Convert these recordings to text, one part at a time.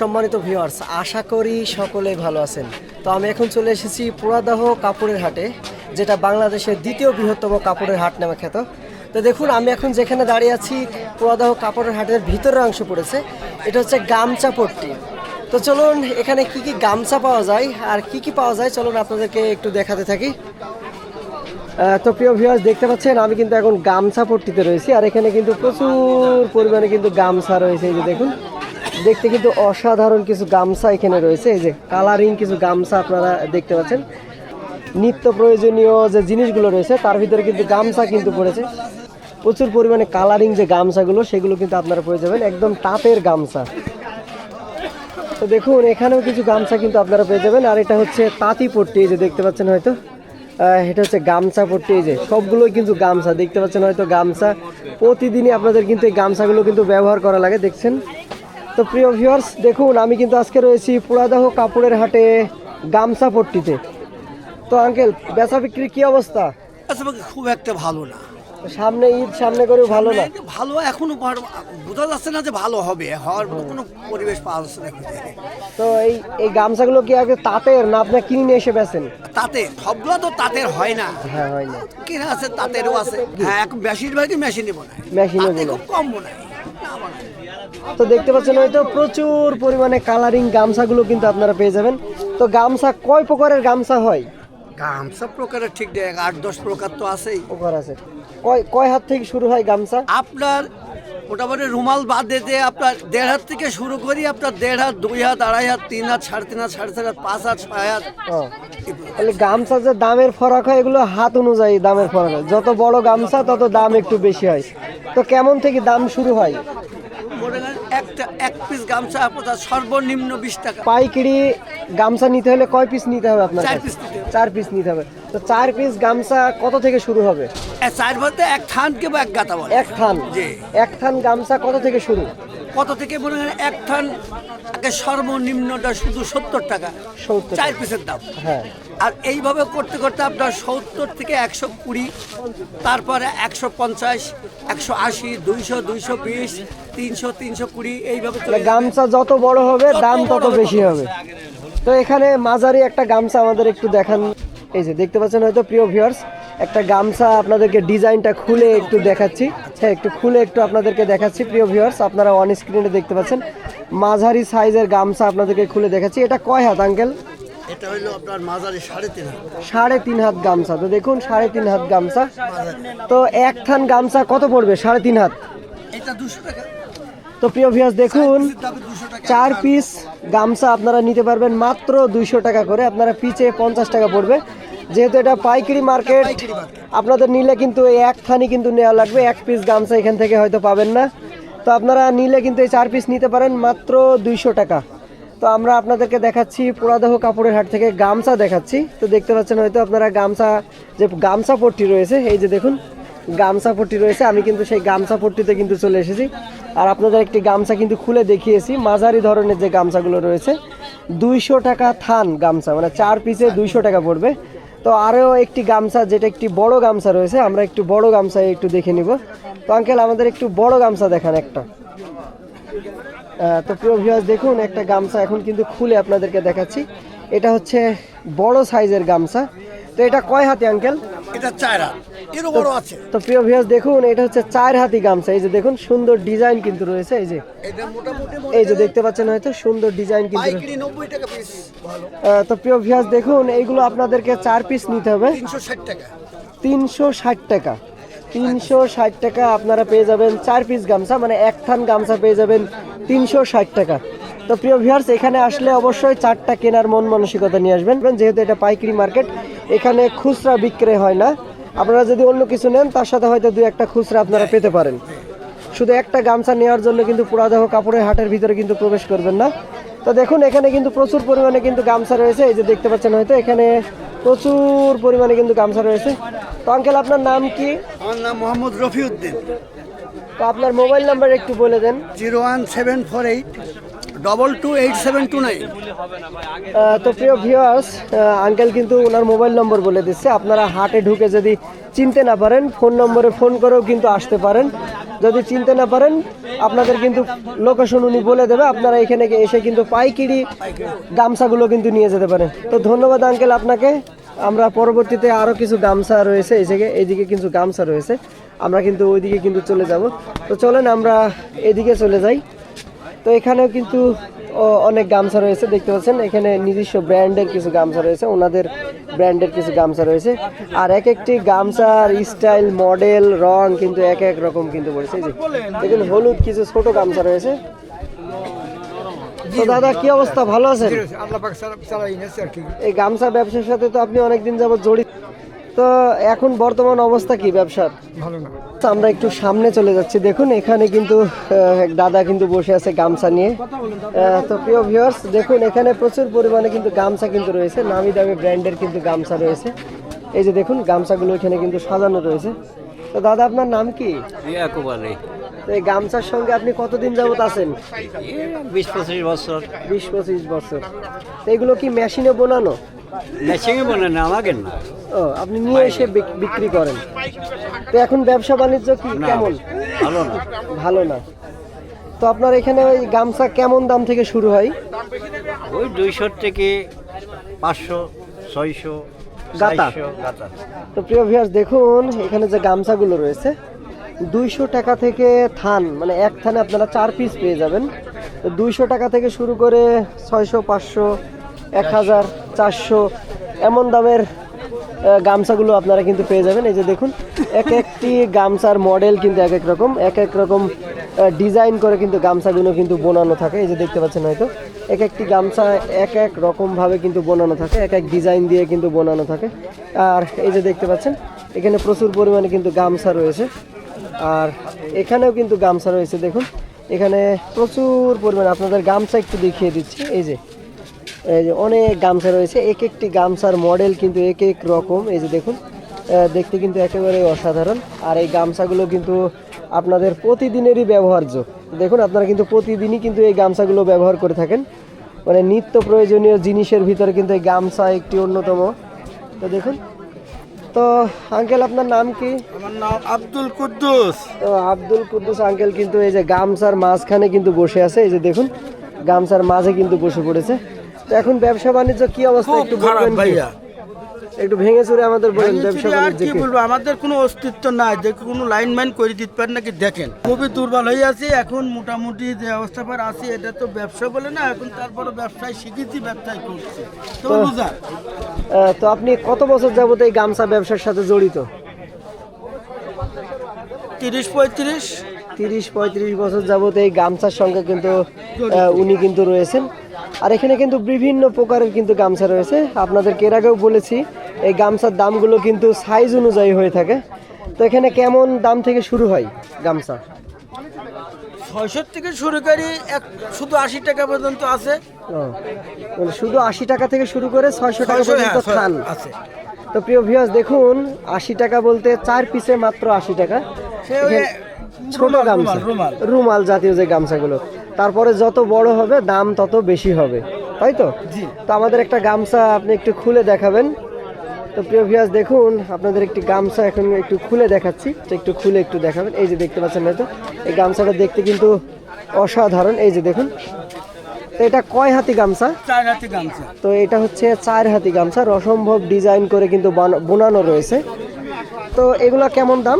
সম্মানিত ভিউয়ার্স আশা করি সকলেই ভালো আছেন। তো আমি এখন চলে এসেছি পুরাদাহ কাপড়ের হাটে, যেটা বাংলাদেশের দ্বিতীয় বৃহত্তম কাপড়ের হাট নামে খ্যাত। তো দেখুন, আমি এখন যেখানে দাঁড়িয়ে আছি, পুরাদাহ কাপড়ের হাটের ভিতরের অংশ পড়েছে। এটা হচ্ছে গামচা পট্টি। তো চলুন, এখানে কি কি গামছা পাওয়া যায় আর কি কি পাওয়া যায়, চলুন আপনাদেরকে একটু দেখাতে থাকি। তো প্রিয় ভিউয়ার্স দেখতে পাচ্ছেন, আমি কিন্তু এখন গামছা পট্টিতে রয়েছি, আর এখানে কিন্তু প্রচুর পরিমাণে কিন্তু গামছা রয়েছে, এই যে দেখুন। দেখতে কিন্তু অসাধারণ কিছু গামছা এখানে রয়েছে। এই যে কালারিং কিছু গামছা আপনারা দেখতে পাচ্ছেন। নিত্য প্রয়োজনীয় যে জিনিসগুলো রয়েছে, তার ভিতরে কিন্তু গামছা কিন্তু পড়েছে। প্রচুর পরিমাণে কালারিং যে গামছাগুলো, সেগুলো কিন্তু আপনারা পেয়ে যাবেন। একদম টাপের গামছা। তো দেখুন, এখানেও কিছু গামছা কিন্তু আপনারা পেয়ে যাবেন। আর এটা হচ্ছে তাঁতি পট্টি, এই যে দেখতে পাচ্ছেন হয়তো। এটা হচ্ছে গামছা পট্টি, এই যে সবগুলোই কিন্তু গামছা। দেখতে পাচ্ছেন হয়তো গামছা। প্রতিদিনই আপনাদের কিন্তু এই গামছাগুলো কিন্তু ব্যবহার করা লাগে, দেখছেন? তো প্রিয় ভিউয়ার্স দেখুন আমি কিন্তু আজকে রয়েছি পুরাদাহ কাপড়ের হাটে গামছা পট্টিতে। তো আঙ্কেল বেচা বিক্রির কি অবস্থা? খুব একটা ভালো না। সামনে ঈদ সামনে করেও ভালো না? ভালো এখনও বোঝা যাচ্ছে না যে ভালো হবে। হওয়ার কোনো পরিবেশ পাওয়া যাচ্ছে না তো এই এই গামছাগুলো কি আগে তাঁতের না আপনি কিনে নিয়ে এসে বেছেন তাতে সবগুলো তো তাঁতের হয় না। হ্যাঁ হয় না। কিনা আছে তাঁতেরও আছে। হ্যাঁ এখন বেশিরভাগই মেশিনে বোনায়। মেশিনে। খুব কম বোনায়। তো দেখতে পাচ্ছেন হয়তো প্রচুর পরিমাণে কালারিং গামছাগুলো কিন্তু আপনারা পেয়ে যাবেন। তো গামছা কয় প্রকারের গামছা হয়? গামছা প্রকারের ঠিক দেখ আট দশ প্রকার তো আছেই। প্রকার আছে। কয় কয় হাত থেকে শুরু হয় গামছা? আপনার মোটামুটি রুমাল বাদ দিতে আপনার দেড় হাত থেকে শুরু করি আপনার দেড় হাত দুই হাত আড়াই হাত তিন হাত সাড়ে তিন হাত সাড়ে চার হাত পাঁচ হাত ছয় হাত। তাহলে গামছা যে দামের ফরাক হয় এগুলো হাত অনুযায়ী দামের ফরাক হয়। যত বড় গামছা তত দাম একটু বেশি হয়। তো কেমন থেকে দাম শুরু হয়? মনে করেন একটা এক পিস গামছা আপনার সর্বনিম্ন বিশ টাকা। পাইকারি গামছা নিতে হলে কয় পিস নিতে হবে আপনার চার পিস নিতে হবে। চার পিস নিতে হবে। তো চার পিস গামছা কত থেকে শুরু হবে? চার বলতে এক থান কে বা এক গাতা বলে। এক থান? এক থান গামছা কত থেকে শুরু? কত থেকে মনে করেন এক থান সর্বনিম্নটা শুধু সত্তর টাকা? চার পিসের দাম। হ্যাঁ। আর এইভাবে করতে করতে আপনার সত্তর থেকে একশো কুড়ি তারপরে একশো পঞ্চাশ একশো আশি দুইশো দুইশো বিশ তিনশো তিনশো কুড়ি এইভাবে। গামছা যত বড় হবে দাম তত বেশি হবে। তো এখানে মাঝারি একটা গামছা আমাদের একটু দেখান। এই যে দেখতে পাচ্ছেন হয়তো প্রিয় ভিউয়ার্স একটা গামছা আপনাদেরকে ডিজাইনটা খুলে একটু দেখাচ্ছি। হ্যাঁ একটু খুলে একটু আপনাদেরকে দেখাচ্ছি প্রিয় ভিউয়ার্স আপনারা অন স্ক্রিনে দেখতে পাচ্ছেন। মাঝারি সাইজের গামছা আপনাদেরকে খুলে দেখাচ্ছি। এটা কয় হাত আঙ্কেল এটা হইল আপনার মাঝারি সাড়ে তিন হাজার সাড়ে তিন হাত গামছা। তো দেখুন সাড়ে তিন হাত গামছা। তো এক থান গামছা কত পড়বে? সাড়ে তিন হাত? এটা দুশো টাকা। তো প্রিয় ভিউয়ার্স দেখুন চার পিস গামছা আপনারা নিতে পারবেন মাত্র দুইশো টাকা করে। আপনারা পিচে পঞ্চাশ টাকা পড়বে। যেহেতু এটা পাইকারি মার্কেট আপনাদের নিলে কিন্তু এই এক থানি কিন্তু নেওয়া লাগবে, এক পিস গামছা এখান থেকে হয়তো পাবেন না। তো আপনারা নিলে কিন্তু এই চার পিস নিতে পারেন মাত্র দুইশো টাকা। তো আমরা আপনাদেরকে দেখাচ্ছি পুরাদহ কাপড়ের হাট থেকে গামছা দেখাচ্ছি। তো দেখতে পাচ্ছেন হয়তো আপনারা গামছা, যে গামছা পট্টি রয়েছে, এই যে দেখুন, গামছা পট্টি রয়েছে, আমি কিন্তু সেই গামছা পট্টিতে কিন্তু চলে এসেছি। আর আপনাদের একটি গামছা কিন্তু খুলে দেখিয়েছি, মাঝারি ধরনের যে গামছাগুলো রয়েছে, দুইশো টাকা থান গামছা মানে চার পিসে দুইশো টাকা পড়বে। তো আরও একটি গামছা, যেটা একটি বড় গামছা রয়েছে, আমরা একটু বড় গামছা একটু দেখে নিব। তো আঙ্কেল, আমাদের একটু বড় গামছা দেখান একটা। তো প্রিয় ভিউয়ার্স দেখুন, একটা গামছা এখন কিন্তু খুলে আপনাদেরকে দেখাচ্ছি। এটা হচ্ছে বড় সাইজের গামছা। তো এটা কয় হাতে, আঙ্কেল? এটা চার হাত। এরও বড় আছে। তো প্রিয় ভিউয়ার্স দেখুন এটা হচ্ছে চার হাতি গামছা। এই যে দেখুন সুন্দর ডিজাইন কিন্তু রয়েছে। এই যে এটা মোটামুটি এই যে দেখতে পাচ্ছেন হয়তো সুন্দর ডিজাইন কিন্তু তো প্রিয় ভিউয়ার্স দেখুন এইগুলো আপনাদেরকে চার পিস নিতে হবে। তিনশো ষাট টাকা। তিনশো ষাট টাকা। আপনারা পেয়ে যাবেন চার পিস গামছা মানে এক থান গামছা পেয়ে যাবেন তিনশো ষাট টাকা। তো প্রিয় ভিউয়ার্স এখানে আসলে অবশ্যই চারটা কেনার মন মানসিকতা নিয়ে আসবেন। যেহেতু এটা পাইকারি মার্কেট এখানে খুচরা বিক্রয় হয় না। আপনারা যদি অন্য কিছু নেন তার সাথে হয়তো দু একটা খুচরা আপনারা পেতে পারেন। শুধু একটা গামছা নেওয়ার জন্য কিন্তু পুরাদেহ কাপড়ের হাটের ভিতরে কিন্তু প্রবেশ করবেন না। তো দেখুন এখানে কিন্তু প্রচুর পরিমাণে কিন্তু গামছা রয়েছে। এই যে দেখতে পাচ্ছেন হয়তো এখানে প্রচুর পরিমাণে কিন্তু গামছা রয়েছে। তো আঙ্কেল আপনার নাম কি? আমার নাম মোহাম্মদ রফিউদ্দিন। তো আপনার মোবাইল নাম্বার একটু বলে দেন। Zero one seven four eight double two eight seven two nine তো প্রিয় ভিউয়ার্স আঙ্কেল কিন্তু ওনার মোবাইল নম্বর বলে দিচ্ছে। আপনারা হাটে ঢুকে যদি চিনতে না পারেন ফোন নম্বরে ফোন করেও কিন্তু আসতে পারেন। যদি চিনতে না পারেন, আপনাদের কিন্তু লোকেশন উনি বলে দেবে। আপনারা এখানে এসে কিন্তু পাইকিরি গামছাগুলো কিন্তু নিয়ে যেতে পারেন। তো ধন্যবাদ আঙ্কেল আপনাকে। আমরা পরবর্তীতে আরও কিছু গামছা রয়েছে। এই জায়গায় এইদিকে কিছু গামছা রয়েছে। আমরা কিন্তু ওইদিকে কিন্তু চলে যাব। তো চলেন, আমরা এদিকে চলে যাই। তো এখানেও কিন্তু অনেক গামছা রয়েছে দেখতে পাচ্ছেন। এখানে নিজস্ব ব্র্যান্ডের কিছু গামছা রয়েছে ওনাদের ব্র্যান্ডের কিছু গামছা রয়েছে। আর এক একটি গামছার স্টাইল মডেল রং কিন্তু এক এক রকম কিন্তু পড়েছে। এই যে দেখুন হলুদ কিছু ছোট গামছা রয়েছে। তো দাদা কি অবস্থা? ভালো আছেন? কি। এই গামছা ব্যবসার সাথে তো আপনি অনেকদিন যাবত জড়িত। তো এখন বর্তমান অবস্থা কি ব্যবসার? ভালো না। তো আমরা একটু সামনে চলে যাচ্ছি দেখুন এখানে কিন্তু আহ, দাদা কিন্তু বসে আছে গামছা নিয়ে। আহ, তো প্রিয় ভিউয়ার্স দেখুন এখানে প্রচুর পরিমাণে কিন্তু গামছা কিন্তু রয়েছে নামি দামি ব্র্যান্ডের কিন্তু গামছা রয়েছে। এই যে দেখুন গামছাগুলো এখানে কিন্তু সাজানো রয়েছে। তো দাদা আপনার নাম কি? ইয়াকুব আলী তো এই গামছার সঙ্গে আপনি কতদিন যাবত আছেন? বিশ পঁচিশ বছর। বিশ পঁচিশ বছর। তো এগুলো কি মেশিনে বোনানো? মেশিনে বলে না আমাকে না। ও আপনি নিয়ে এসে বিক্রি করেন। তো এখন ব্যবসা বাণিজ্য কি? কেমন? ভালো না। ভালো না। তো আপনার এখানে ওই গামছা কেমন দাম থেকে শুরু হয়? ওই দুইশো থেকে পাঁচশো ছয়শো গাতা? তো প্রিয় ভিউয়ার্স দেখুন এখানে যে গামছাগুলো রয়েছে দুইশো টাকা থেকে থান মানে এক থানে আপনারা চার পিস পেয়ে যাবেন। তো দুইশো টাকা থেকে শুরু করে ছয়শো পাঁচশো এক হাজার চারশো এমন দামের গামছাগুলো আপনারা কিন্তু পেয়ে যাবেন। এই যে দেখুন, এক একটি গামছার মডেল কিন্তু এক এক রকম, এক এক রকম ডিজাইন করে কিন্তু গামছাগুলো কিন্তু বোনানো থাকে। এই যে দেখতে পাচ্ছেন হয়তো, এক একটি গামছা এক এক রকমভাবে কিন্তু বোনানো থাকে, এক এক ডিজাইন দিয়ে কিন্তু বোনানো থাকে। আর এই যে দেখতে পাচ্ছেন, এখানে প্রচুর পরিমাণে কিন্তু গামছা রয়েছে। আর এখানেও কিন্তু গামছা রয়েছে, দেখুন। এখানে প্রচুর পরিমাণে, আপনাদের গামছা একটু দেখিয়ে দিচ্ছি। এই যে এই যে অনেক গামছা রয়েছে এক একটি গামছার মডেল কিন্তু এক এক রকম। এই যে দেখুন দেখতে কিন্তু একেবারে অসাধারণ। আর এই গামছাগুলো কিন্তু আপনাদের প্রতিদিনেরই ব্যবহার্য। দেখুন আপনারা কিন্তু প্রতিদিনই কিন্তু এই গামছাগুলো ব্যবহার করে থাকেন। মানে নিত্য প্রয়োজনীয় জিনিসের ভিতরে কিন্তু এই গামছা একটি অন্যতম। তো দেখুন তো আঙ্কেল আপনার নাম কি? আমার নাম আব্দুল কুদ্দুস। তো আব্দুল কুদ্দুস আঙ্কেল কিন্তু এই যে গামছার মাঝখানে কিন্তু বসে আছে। এই যে দেখুন গামছার মাঝে কিন্তু বসে পড়েছে। তো এখন ব্যবসা বাণিজ্য কি অবস্থা একটু বলবেন ভাইয়া। একটু ভেঙে চুরে আমাদের বলেন ব্যবসা আর কি বলব? আমাদের কোনো অস্তিত্ব নাই। যে কোনো লাইন ম্যান করে দিতে পারেন নাকি দেখেন। খুবই দুর্বল হয়ে আছি। এখন মোটামুটি যে অবস্থা পর আছি এটা তো ব্যবসা বলে না এখন তারপরে ব্যবসায় শিখেছি ব্যবসায় করছি। তো আহ, তো আপনি কত বছর যাবত এই গামছা ব্যবসার সাথে জড়িত? তিরিশ পঁয়ত্রিশ। তিরিশ পঁয়ত্রিশ বছর যাবত এই গামছার সঙ্গে কিন্তু উনি কিন্তু রয়েছেন। আর এখানে কিন্তু বিভিন্ন প্রকারের কিন্তু গামছা রয়েছে। আপনাদেরকে এর আগেও বলেছি এই গামছার দামগুলো কিন্তু সাইজ অনুযায়ী হয়ে থাকে। তো এখানে কেমন দাম থেকে শুরু হয় গামছা? ছয়শো থেকে শুরু করি এক শুধু আশি টাকা পর্যন্ত আছে। মানে শুধু আশি টাকা থেকে শুরু করে ছয়শো টাকা 600 পর্যন্ত হ্যাঁ, থান। আছে। তো প্রিয় ভিউয়ার্স দেখুন আশি টাকা বলতে চার পিসে মাত্র আশি টাকা। ছোট গামছা। রুমাল জাতীয় যে গামছাগুলো। তারপরে যত বড় হবে দাম তত বেশি হবে। তাই তো? জি। তো আমাদের একটা গামছা আপনি একটু খুলে দেখাবেন। তো প্রিয় ভিউয়ার্স দেখুন আপনাদের একটি গামছা এখন একটু খুলে দেখাচ্ছি। একটু খুলে একটু দেখাবেন। এই যে দেখতে পাচ্ছেন হয়তো এই গামছাটা দেখতে কিন্তু অসাধারণ। এই যে দেখুন। তো এটা কয় হাতি গামছা? চার হাতি গামছা। তো এটা হচ্ছে চার হাতি গামছা। অসম্ভব ডিজাইন করে কিন্তু বান- বোনানো রয়েছে। তো এগুলো কেমন দাম?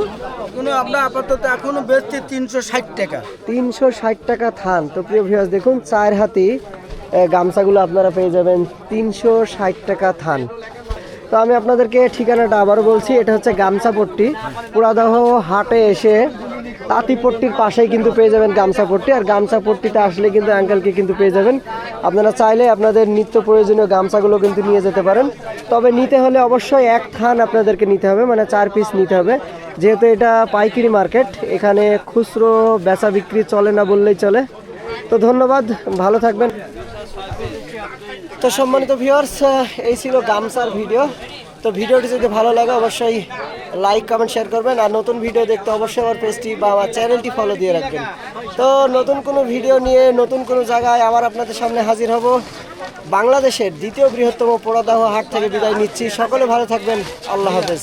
আমরা আপাতত এখনও বেচছি তিনশো ষাট টাকা। তিনশো ষাট টাকা থান। তো প্রিয় ভিউয়ার্স দেখুন চার হাতি গামছাগুলো আপনারা পেয়ে যাবেন তিনশো ষাট টাকা থান। তো আমি আপনাদেরকে ঠিকানাটা আবারও বলছি এটা হচ্ছে গামছাপট্টি। পুরাদহ হাটে এসে তাঁতিপট্টির পাশেই কিন্তু পেয়ে যাবেন গামছাপট্টি আর গামছা গামছাপট্টিতে আসলে কিন্তু আঙ্কেলকে কিন্তু পেয়ে যাবেন। আপনারা চাইলে আপনাদের নিত্য প্রয়োজনীয় গামছাগুলো কিন্তু নিয়ে যেতে পারেন। তবে নিতে হলে অবশ্যই এক থান আপনাদেরকে নিতে হবে মানে চার পিস নিতে হবে। যেহেতু এটা পাইকারি মার্কেট, এখানে খুচরো বেচা বিক্রি চলে না বললেই চলে। তো ধন্যবাদ, ভালো থাকবেন। তো সম্মানিত ভিউয়ার্স এই ছিল গামছার ভিডিও তো ভিডিওটি যদি ভালো লাগে, অবশ্যই লাইক কমেন্ট শেয়ার করবেন। আর নতুন ভিডিও দেখতে অবশ্যই আমার পেজটি বা আমার চ্যানেলটি ফলো দিয়ে রাখবেন। তো নতুন কোনো ভিডিও নিয়ে নতুন কোনো জায়গায় আবার আপনাদের সামনে হাজির হব। বাংলাদেশের দ্বিতীয় বৃহত্তম পোড়াদাহ হাট থেকে বিদায় নিচ্ছি। সকলে ভালো থাকবেন। আল্লাহ হাফেজ।